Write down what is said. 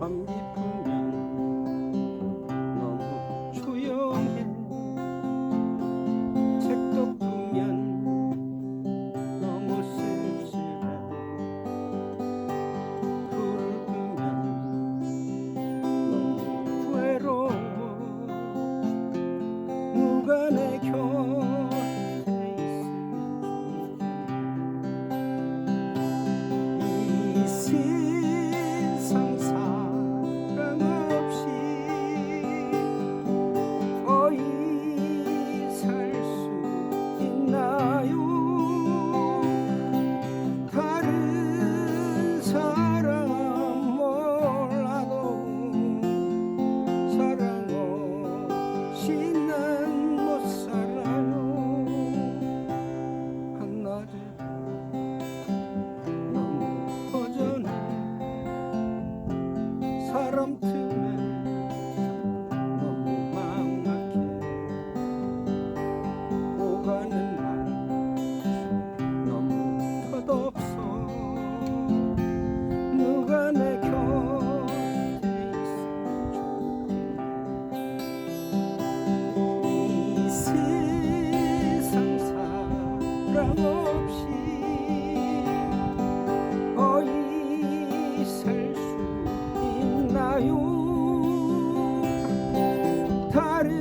Pangit 사람 없이 거의 살 수 있나요? 다른